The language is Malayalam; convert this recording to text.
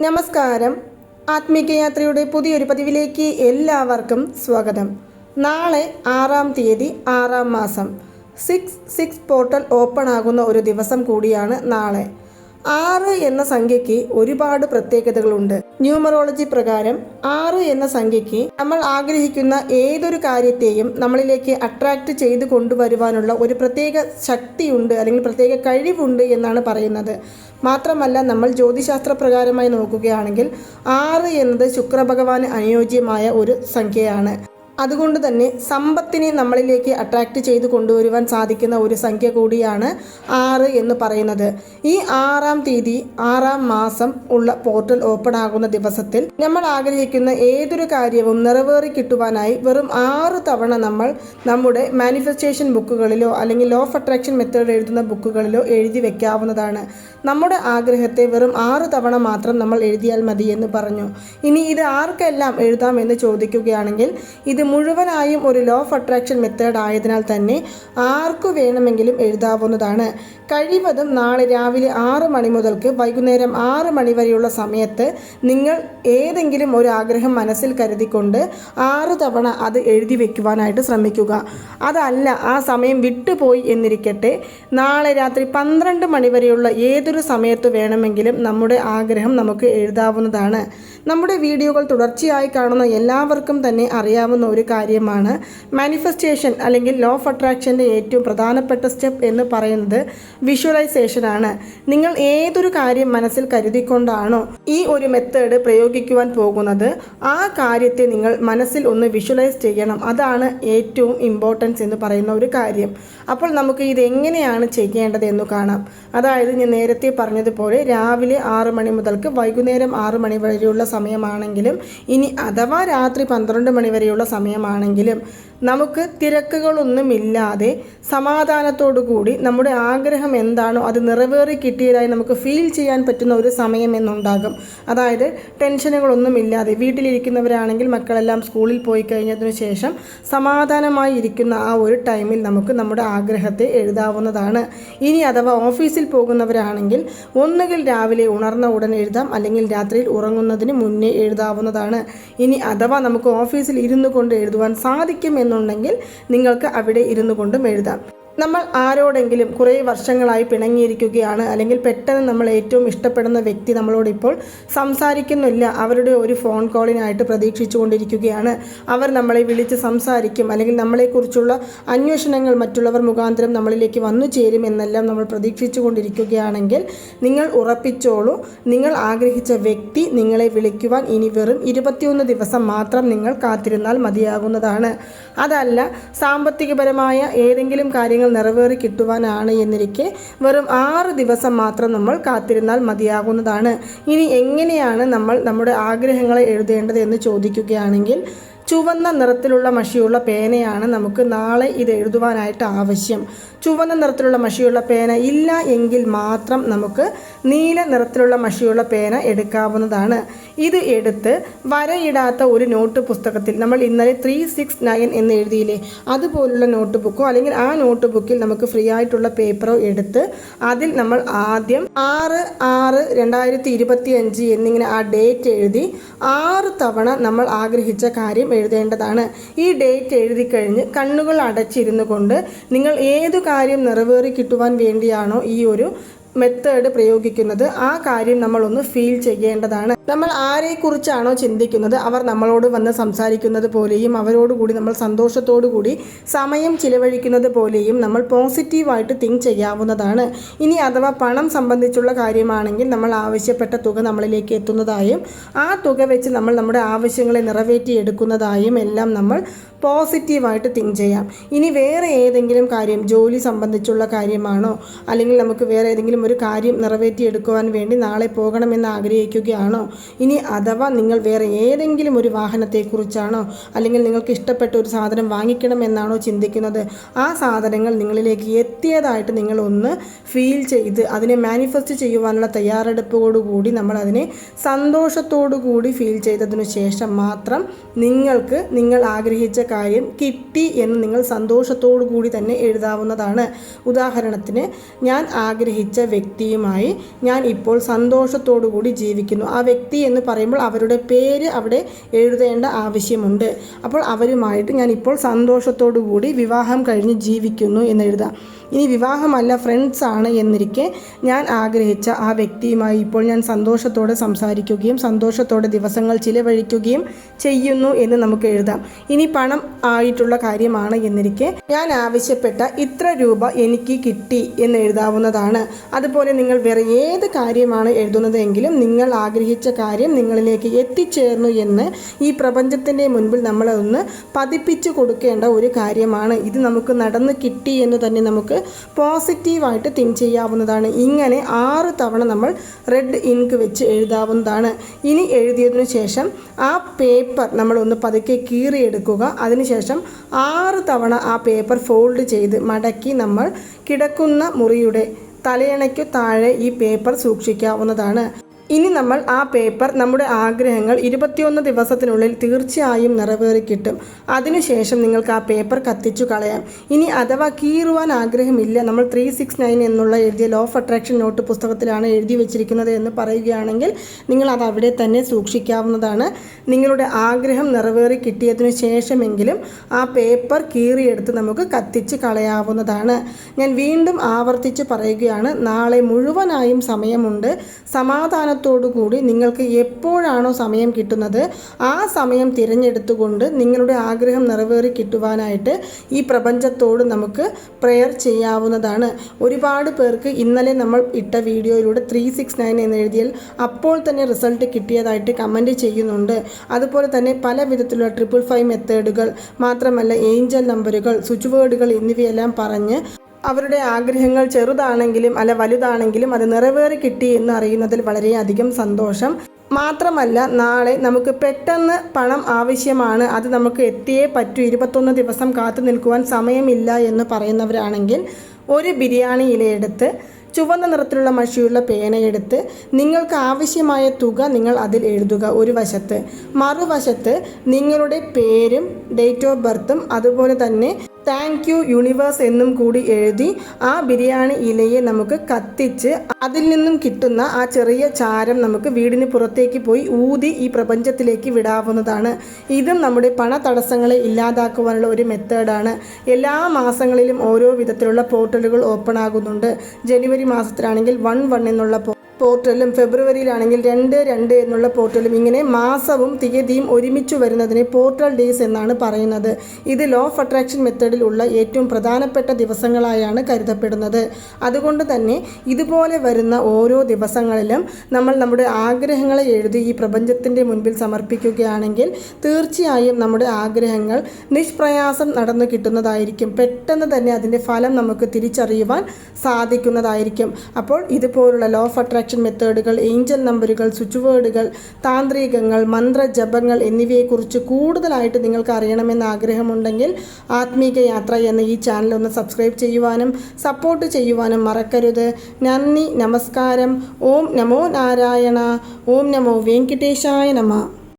നമസ്കാരം. ആത്മീകയാത്രയുടെ പുതിയൊരു പതിവിലേക്ക് എല്ലാവർക്കും സ്വാഗതം. നാളെ ആറാം തീയതി ആറാം മാസം. സിക്സ് സിക്സ് പോർട്ടൽ ഓപ്പൺ ആകുന്ന ഒരു ദിവസം കൂടിയാണ് നാളെ. ആറ് എന്ന സംഖ്യയ്ക്ക് ഒരുപാട് പ്രത്യേകതകളുണ്ട്. ന്യൂമറോളജി പ്രകാരം ആറ് എന്ന സംഖ്യയ്ക്ക് നമ്മൾ ആഗ്രഹിക്കുന്ന ഏതൊരു കാര്യത്തെയും നമ്മളിലേക്ക് അട്രാക്റ്റ് ചെയ്ത് കൊണ്ടുവരുവാനുള്ള ഒരു പ്രത്യേക ശക്തിയുണ്ട് അല്ലെങ്കിൽ പ്രത്യേക കഴിവുണ്ട് എന്നാണ് പറയുന്നത്. മാത്രമല്ല നമ്മൾ ജ്യോതിശാസ്ത്ര പ്രകാരമായി നോക്കുകയാണെങ്കിൽ ആറ് എന്നത് ശുക്രഭഗവാന് അനുയോജ്യമായ ഒരു സംഖ്യയാണ്. അതുകൊണ്ട് തന്നെ സമ്പത്തിനെ നമ്മളിലേക്ക് അട്രാക്റ്റ് ചെയ്ത് കൊണ്ടുവരുവാൻ സാധിക്കുന്ന ഒരു സംഖ്യ കൂടിയാണ് ആറ് എന്ന് പറയുന്നത്. ഈ ആറാം തീയതി ആറാം മാസം ഉള്ള പോർട്ടൽ ഓപ്പൺ ആകുന്ന ദിവസത്തിൽ നമ്മൾ ആഗ്രഹിക്കുന്ന ഏതൊരു കാര്യവും നിറവേറി കിട്ടുവാനായി വെറും ആറ് തവണ നമ്മൾ നമ്മുടെ മാനിഫെസ്റ്റേഷൻ ബുക്കുകളിലോ അല്ലെങ്കിൽ ലോ ഓഫ് അട്രാക്ഷൻ മെത്തേഡ് എഴുതുന്ന ബുക്കുകളിലോ എഴുതി വെക്കാവുന്നതാണ്. നമ്മുടെ ആഗ്രഹത്തെ വെറും ആറ് തവണ മാത്രം നമ്മൾ എഴുതിയാൽ മതി എന്ന് പറഞ്ഞു. ഇനി ഇത് ആർക്കെല്ലാം എഴുതാം എന്ന് ചോദിക്കുകയാണെങ്കിൽ ഇത് മുഴുവനായും ഒരു ലോ ഓഫ് അട്രാക്ഷൻ മെത്തേഡ് ആയതിനാൽ തന്നെ ആർക്കു വേണമെങ്കിലും എഴുതാവുന്നതാണ്. കഴിവതും നാളെ രാവിലെ ആറ് മണി മുതൽക്ക് വൈകുന്നേരം ആറ് മണി വരെയുള്ള സമയത്ത് നിങ്ങൾ ഏതെങ്കിലും ഒരു ആഗ്രഹം മനസ്സിൽ കരുതിക്കൊണ്ട് ആറ് തവണ അത് എഴുതി വെക്കുവാനായിട്ട് ശ്രമിക്കുക. അതല്ല ആ സമയം വിട്ടുപോയി എന്നിരിക്കട്ടെ. നാളെ രാത്രി പന്ത്രണ്ട് മണി വരെയുള്ള ഏതൊരു സമയത്ത് വേണമെങ്കിലും നമ്മുടെ ആഗ്രഹം നമുക്ക് എഴുതാവുന്നതാണ്. നമ്മുടെ വീഡിയോകൾ തുടർച്ചയായി കാണുന്ന എല്ലാവർക്കും തന്നെ അറിയാവുന്ന ഒരു കാര്യമാണ്. മാനിഫെസ്റ്റേഷൻ അല്ലെങ്കിൽ ലോ ഓഫ് അട്രാക്ഷന്റെ ഏറ്റവും പ്രധാനപ്പെട്ട സ്റ്റെപ്പ് എന്ന് പറയുന്നത് വിഷ്വലൈസേഷനാണ് നിങ്ങൾ ഏതൊരു കാര്യം മനസ്സിൽ കരുതിക്കൊണ്ടാണോ ഈ ഒരു മെത്തേഡ് പ്രയോഗിക്കുവാൻ പോകുന്നത് ആ കാര്യത്തെ നിങ്ങൾ മനസ്സിൽ ഒന്ന് വിഷ്വലൈസ് ചെയ്യണം. അതാണ് ഏറ്റവും ഇമ്പോർട്ടൻസ് എന്ന് പറയുന്ന ഒരു കാര്യം. അപ്പോൾ നമുക്ക് ഇത് എങ്ങനെയാണ് ചെയ്യേണ്ടത് എന്ന് കാണാം. അതായത് ഞാൻ നേരത്തെ പറഞ്ഞതുപോലെ രാവിലെ ആറ് മണി മുതൽക്ക് വൈകുന്നേരം ആറ് മണി വരെയുള്ള സമയമാണെങ്കിലും ഇനി അഥവാ രാത്രി പന്ത്രണ്ട് മണി വരെയുള്ള സമയമാണെങ്കിലും നമുക്ക് തിരക്കുകളൊന്നുമില്ലാതെ സമാധാനത്തോടു കൂടി നമ്മുടെ ആഗ്രഹം എന്താണോ അത് നിറവേറി കിട്ടിയതായി നമുക്ക് ഫീൽ ചെയ്യാൻ പറ്റുന്ന ഒരു സമയം എന്നുണ്ടാകും. അതായത് ടെൻഷനുകളൊന്നുമില്ലാതെ വീട്ടിലിരിക്കുന്നവരാണെങ്കിൽ മക്കളെല്ലാം സ്കൂളിൽ പോയി കഴിഞ്ഞതിനു ശേഷം സമാധാനമായി ഇരിക്കുന്ന ആ ഒരു ടൈമിൽ നമുക്ക് നമ്മുടെ ആഗ്രഹത്തെ എഴുതാവുന്നതാണ്. ഇനി അഥവാ ഓഫീസിൽ പോകുന്നവരാണെങ്കിൽ ഒന്നുകിൽ രാവിലെ ഉണർന്ന ഉടൻ എഴുതാം അല്ലെങ്കിൽ രാത്രിയിൽ ഉറങ്ങുന്നതിന് മുന്നേ എഴുതാവുന്നതാണ്. ഇനി അഥവാ നമുക്ക് ഓഫീസിൽ ഇരുന്നു കൊണ്ട് എഴുതുവാൻ സാധിക്കും എന്നുണ്ടെങ്കിൽ നിങ്ങൾക്ക് അവിടെ ഇരുന്നു കൊണ്ടും എഴുതാം. നമ്മൾ ആരോടെങ്കിലും കുറേ വർഷങ്ങളായി പിണങ്ങിയിരിക്കുകയാണ്. അല്ലെങ്കിൽ പെട്ടെന്ന് നമ്മൾ ഏറ്റവും ഇഷ്ടപ്പെടുന്ന വ്യക്തി നമ്മളോട് ഇപ്പോൾ സംസാരിക്കുന്നില്ല. അവരുടെ ഒരു ഫോൺ കോളിനായിട്ട് പ്രതീക്ഷിച്ചു കൊണ്ടിരിക്കുകയാണ് അവർ നമ്മളെ വിളിച്ച് സംസാരിക്കും. അല്ലെങ്കിൽ നമ്മളെക്കുറിച്ചുള്ള അന്വേഷണങ്ങൾ മറ്റുള്ളവർ മുഖാന്തരം നമ്മളിലേക്ക് വന്നു ചേരും എന്നെല്ലാം നമ്മൾ പ്രതീക്ഷിച്ചു കൊണ്ടിരിക്കുകയാണെങ്കിൽ നിങ്ങൾ ഉറപ്പിച്ചോളൂ. നിങ്ങൾ ആഗ്രഹിച്ച വ്യക്തി നിങ്ങളെ വിളിക്കുവാൻ ഇനി വെറും ഇരുപത്തിയൊന്ന് ദിവസം മാത്രം നിങ്ങൾ കാത്തിരുന്നാൽ മതിയാകുന്നതാണ്. അതല്ല സാമ്പത്തികപരമായ ഏതെങ്കിലും കാര്യങ്ങൾ നിറവേറി കിട്ടുവാനാണ് എന്നിരിക്കെ വെറും ആറ് ദിവസം മാത്രം നമ്മൾ കാത്തിരുന്നാൽ മതിയാകുന്നതാണ്. ഇനി എങ്ങനെയാണ് നമ്മൾ നമ്മുടെ ആഗ്രഹങ്ങളെ എഴുതേണ്ടത് എന്ന് ചോദിക്കുകയാണെങ്കിൽ ചുവന്ന നിറത്തിലുള്ള മഷിയുള്ള പേനയാണ് നമുക്ക് നാളെ ഇത് എഴുതുവാനായിട്ട് ആവശ്യം. ചുവന്ന നിറത്തിലുള്ള മഷിയുള്ള പേന ഇല്ല എങ്കിൽ മാത്രം നമുക്ക് നീല നിറത്തിലുള്ള മഷിയുള്ള പേന എടുക്കാവുന്നതാണ്. ഇത് എടുത്ത് വരയിടാത്ത ഒരു നോട്ട് പുസ്തകത്തിൽ നമ്മൾ ഇന്നലെ ത്രീ സിക്സ് നയൻ എന്ന് എഴുതിയില്ലേ അതുപോലുള്ള നോട്ട് ബുക്കോ അല്ലെങ്കിൽ ആ നോട്ട് ബുക്കിൽ നമുക്ക് ഫ്രീ ആയിട്ടുള്ള പേപ്പറോ എടുത്ത് അതിൽ നമ്മൾ ആദ്യം ആറ് ആറ് രണ്ടായിരത്തി ഇരുപത്തി അഞ്ച് എന്നിങ്ങനെ ആ ഡേറ്റ് എഴുതി ആറ് തവണ നമ്മൾ ആഗ്രഹിച്ച കാര്യം എഴുതേണ്ടതാണ്. ഈ ഡേറ്റ് എഴുതി കഴിഞ്ഞ് കണ്ണുകൾ അടച്ചിരുന്നു കൊണ്ട് നിങ്ങൾ ഏതു കാര്യം നിറവേറി കിട്ടുവാൻ വേണ്ടിയാണോ ഈ ഒരു മെത്തേഡ് പ്രയോഗിക്കുന്നത്. ആ കാര്യം നമ്മളൊന്ന് ഫീൽ ചെയ്യേണ്ടതാണ്. നമ്മൾ ആരെക്കുറിച്ചാണോ ചിന്തിക്കുന്നത് അവർ നമ്മളോട് വന്ന് സംസാരിക്കുന്നത് പോലെയും അവരോടുകൂടി നമ്മൾ സന്തോഷത്തോടു കൂടി സമയം ചിലവഴിക്കുന്നത് പോലെയും നമ്മൾ പോസിറ്റീവായിട്ട് തിങ്ക് ചെയ്യാവുന്നതാണ്. ഇനി അഥവാ പണം സംബന്ധിച്ചുള്ള കാര്യമാണെങ്കിൽ നമ്മൾ ആവശ്യപ്പെട്ട തുക നമ്മളിലേക്ക് എത്തുന്നതായും ആ തുക വെച്ച് നമ്മൾ നമ്മുടെ ആവശ്യങ്ങളെ നിറവേറ്റിയെടുക്കുന്നതായും എല്ലാം നമ്മൾ പോസിറ്റീവായിട്ട് തിങ്ക് ചെയ്യാം. ഇനി വേറെ ഏതെങ്കിലും കാര്യം ജോലി സംബന്ധിച്ചുള്ള കാര്യമാണോ അല്ലെങ്കിൽ നമുക്ക് വേറെ ഏതെങ്കിലും ഒരു കാര്യം നിറവേറ്റിയെടുക്കുവാൻ വേണ്ടി നാളെ പോകണമെന്ന് ആഗ്രഹിക്കുകയാണോ? ഇനി അഥവാ നിങ്ങൾ വേറെ ഏതെങ്കിലും ഒരു വാഹനത്തെക്കുറിച്ചാണോ അല്ലെങ്കിൽ നിങ്ങൾക്ക് ഇഷ്ടപ്പെട്ട ഒരു സാധനം വാങ്ങിക്കണമെന്നാണോ ചിന്തിക്കുന്നത്? ആ സാധനങ്ങൾ നിങ്ങളിലേക്ക് എത്തിയതായിട്ട് നിങ്ങൾ ഒന്ന് ഫീൽ ചെയ്ത് അതിനെ മാനിഫെസ്റ്റ് ചെയ്യുവാനുള്ള തയ്യാറെടുപ്പോടുകൂടി നമ്മൾ അതിനെ സന്തോഷത്തോടു കൂടി ഫീൽ ചെയ്തതിനു ശേഷം മാത്രം നിങ്ങൾക്ക് നിങ്ങൾ ആഗ്രഹിച്ച കാര്യം കിട്ടി എന്ന് നിങ്ങൾ സന്തോഷത്തോടു കൂടി തന്നെ എഴുതാവുന്നതാണ്. ഉദാഹരണത്തിന് ഞാൻ ആഗ്രഹിച്ച വ്യക്തിയുമായി ഞാൻ ഇപ്പോൾ സന്തോഷത്തോടു കൂടി ജീവിക്കുന്നു. ആ വ്യക്തി എന്ന് പറയുമ്പോൾ അവരുടെ പേര് അവിടെ എഴുതേണ്ട ആവശ്യമുണ്ട്. അപ്പോൾ അവരുമായിട്ട് ഞാൻ ഇപ്പോൾ സന്തോഷത്തോടു കൂടി വിവാഹം കഴിഞ്ഞ് ജീവിക്കുന്നു എന്ന് എഴുതാം. ഇനി വിവാഹമല്ല ഫ്രണ്ട്സ് ആണ് എന്നിരിക്കെ ഞാൻ ആഗ്രഹിച്ച ആ വ്യക്തിയുമായി ഇപ്പോൾ ഞാൻ സന്തോഷത്തോടെ സംസാരിക്കുകയും സന്തോഷത്തോടെ ദിവസങ്ങൾ ചിലവഴിക്കുകയും ചെയ്യുന്നു എന്ന് നമുക്ക് എഴുതാം. ഇനി പണം ആയിട്ടുള്ള കാര്യമാണ് എന്നിരിക്കെ ഞാൻ ആവശ്യപ്പെട്ട ഇത്ര രൂപ എനിക്ക് കിട്ടി എന്ന് എഴുതാവുന്നതാണ്. അതുപോലെ നിങ്ങൾ വേറെ ഏത് കാര്യമാണ് എഴുതുന്നതെങ്കിലും നിങ്ങൾ ആഗ്രഹിച്ച കാര്യം നിങ്ങളിലേക്ക് എത്തിച്ചേർന്നു എന്ന് ഈ പ്രപഞ്ചത്തിന്റെ മുൻപിൽ നമ്മളതൊന്ന് പതിപ്പിച്ചു കൊടുക്കേണ്ട ഒരു കാര്യമാണ്. ഇത് നമുക്ക് നടന്ന് കിട്ടി എന്ന് തന്നെ നമുക്ക് പോസിറ്റീവായിട്ട് തിങ്ക് ചെയ്യാവുന്നതാണ്. ഇങ്ങനെ ആറ് തവണ നമ്മൾ റെഡ് ഇങ്ക് വെച്ച് എഴുതാവുന്നതാണ്. ഇനി എഴുതിയതിനു ശേഷം ആ പേപ്പർ നമ്മൾ ഒന്ന് പതുക്കെ കീറിയെടുക്കുക. അതിനുശേഷം ആറ് തവണ ആ പേപ്പർ ഫോൾഡ് ചെയ്ത് മടക്കി നമ്മൾ കിടക്കുന്ന മുറിയുടെ തലയണയ്ക്കു താഴെ ഈ പേപ്പർ സൂക്ഷിക്കാവുന്നതാണ്. ഇനി നമ്മൾ ആ പേപ്പർ നമ്മുടെ ആഗ്രഹങ്ങൾ ഇരുപത്തിയൊന്ന് ദിവസത്തിനുള്ളിൽ തീർച്ചയായും നിറവേറി കിട്ടും അതിനുശേഷം നിങ്ങൾക്ക് ആ പേപ്പർ കത്തിച്ചു കളയാം. ഇനി അഥവാ കീറുവാൻ ആഗ്രഹമില്ല നമ്മൾ ത്രീ സിക്സ് നയൻ എന്നുള്ള എഴുതിയ ലോ ഓഫ് അട്രാക്ഷൻ നോട്ട് പുസ്തകത്തിലാണ് എഴുതി വെച്ചിരിക്കുന്നത് എന്ന് പറയുകയാണെങ്കിൽ നിങ്ങൾ അത് അവിടെ തന്നെ സൂക്ഷിക്കാവുന്നതാണ്. നിങ്ങളുടെ ആഗ്രഹം നിറവേറി കിട്ടിയതിനു ശേഷമെങ്കിലും ആ പേപ്പർ കീറിയെടുത്ത് നമുക്ക് കത്തിച്ച് കളയാവുന്നതാണ്. ഞാൻ വീണ്ടും ആവർത്തിച്ച് പറയുകയാണ് നാളെ മുഴുവനായും സമയമുണ്ട്. സമാധാന കൂടി നിങ്ങൾക്ക് എപ്പോഴാണോ സമയം കിട്ടുന്നത് ആ സമയം തിരഞ്ഞെടുത്തുകൊണ്ട് നിങ്ങളുടെ ആഗ്രഹം നിറവേറി കിട്ടുവാനായിട്ട് ഈ പ്രപഞ്ചത്തോട് നമുക്ക് പ്രെയർ ചെയ്യാവുന്നതാണ്. ഒരുപാട് പേർക്ക് ഇന്നലെ നമ്മൾ ഇട്ട വീഡിയോയിലൂടെ ത്രീ സിക്സ് നയൻ എന്ന് എഴുതിയാൽ അപ്പോൾ തന്നെ റിസൾട്ട് കിട്ടിയതായിട്ട് കമന്റ് ചെയ്യുന്നുണ്ട്. അതുപോലെ തന്നെ പല വിധത്തിലുള്ള ട്രിപ്പിൾ ഫൈവ് മെത്തേഡുകൾ മാത്രമല്ല ഏഞ്ചൽ നമ്പറുകൾ സ്വിച്ച് വേർഡുകൾ എന്നിവയെല്ലാം പറഞ്ഞ് അവരുടെ ആഗ്രഹങ്ങൾ ചെറുതാണെങ്കിലും അല്ല വലുതാണെങ്കിലും അത് നിറവേറി കിട്ടി എന്ന് അറിയുന്നതിൽ വളരെയധികം സന്തോഷം. മാത്രമല്ല നാളെ നമുക്ക് പെട്ടെന്ന് പണം ആവശ്യമാണ്. അത് നമുക്ക് എത്തിയേ പറ്റൂ. ഇരുപത്തൊന്ന് ദിവസം കാത്തു നിൽക്കുവാൻ സമയമില്ല എന്ന് പറയുന്നവരാണെങ്കിൽ ഒരു ബിരിയാണി ഇലയെടുത്ത് ചുവന്ന നിറത്തിലുള്ള മഷിയുള്ള പേനയെടുത്ത് നിങ്ങൾക്ക് ആവശ്യമായ തുക നിങ്ങൾ അതിൽ എഴുതുക. ഒരു വശത്ത്. മറുവശത്ത് നിങ്ങളുടെ പേരും ഡേറ്റ് ഓഫ് ബർത്തും അതുപോലെ തന്നെ താങ്ക് യു യൂണിവേഴ്സ് എന്നും കൂടി എഴുതി ആ ബിരിയാണി ഇലയെ നമുക്ക് കത്തിച്ച് അതിൽ നിന്നും കിട്ടുന്ന ആ ചെറിയ ചാരം നമുക്ക് വീടിന് പുറത്തേക്ക് പോയി ഊതി ഈ പ്രപഞ്ചത്തിലേക്ക് വിടാവുന്നതാണ്. ഇതും നമ്മുടെ പണ തടസ്സങ്ങളെ ഇല്ലാതാക്കുവാനുള്ള ഒരു മെത്തേഡാണ്. എല്ലാ മാസങ്ങളിലും ഓരോ വിധത്തിലുള്ള പോർട്ടലുകൾ ഓപ്പൺ ആകുന്നുണ്ട്. ജനുവരി മാസത്തിലാണെങ്കിൽ വൺ വൺ എന്നുള്ള പോർട്ടലും ഫെബ്രുവരിയിലാണെങ്കിൽ രണ്ട് രണ്ട് എന്നുള്ള പോർട്ടലും ഇങ്ങനെ മാസവും തീയതിയും ഒരുമിച്ച് വരുന്നതിനെ പോർട്ടൽ ഡേയ്സ് എന്നാണ് പറയുന്നത്. ഇത് ലോ ഓഫ് അട്രാക്ഷൻ മെത്തേഡിൽ ഉള്ള ഏറ്റവും പ്രധാനപ്പെട്ട ദിവസങ്ങളായാണ് കരുതപ്പെടുന്നത്. അതുകൊണ്ട് തന്നെ ഇതുപോലെ വരുന്ന ഓരോ ദിവസങ്ങളിലും നമ്മൾ നമ്മുടെ ആഗ്രഹങ്ങളെ എഴുതി ഈ പ്രപഞ്ചത്തിന്റെ മുൻപിൽ സമർപ്പിക്കുകയാണെങ്കിൽ തീർച്ചയായും നമ്മുടെ ആഗ്രഹങ്ങൾ നിഷ്പ്രയാസം നടന്നു കിട്ടുന്നതായിരിക്കും. പെട്ടെന്ന് തന്നെ അതിന്റെ ഫലം നമുക്ക് തിരിച്ചറിയുവാൻ സാധിക്കുന്നതായിരിക്കും. അപ്പോൾ ഇതുപോലുള്ള ലോ ഓഫ് അട്രാക്ഷൻ അട്രാക്ഷൻ മെത്തേഡുകൾ ഏഞ്ചൽ നമ്പറുകൾ സ്വിച്ച് വേർഡുകൾ താന്ത്രികങ്ങൾ മന്ത്രജപങ്ങൾ എന്നിവയെക്കുറിച്ച് കൂടുതലായിട്ട് നിങ്ങൾക്ക് അറിയണമെന്ന് ആഗ്രഹമുണ്ടെങ്കിൽ ആത്മീക യാത്ര എന്ന ഈ ചാനൽ ഒന്ന് സബ്സ്ക്രൈബ് ചെയ്യുവാനും സപ്പോർട്ട് ചെയ്യുവാനും മറക്കരുത്. നന്ദി നമസ്കാരം. ഓം നമോ നാരായണ. ഓം നമോ വെങ്കിട്ടേശായ നമ.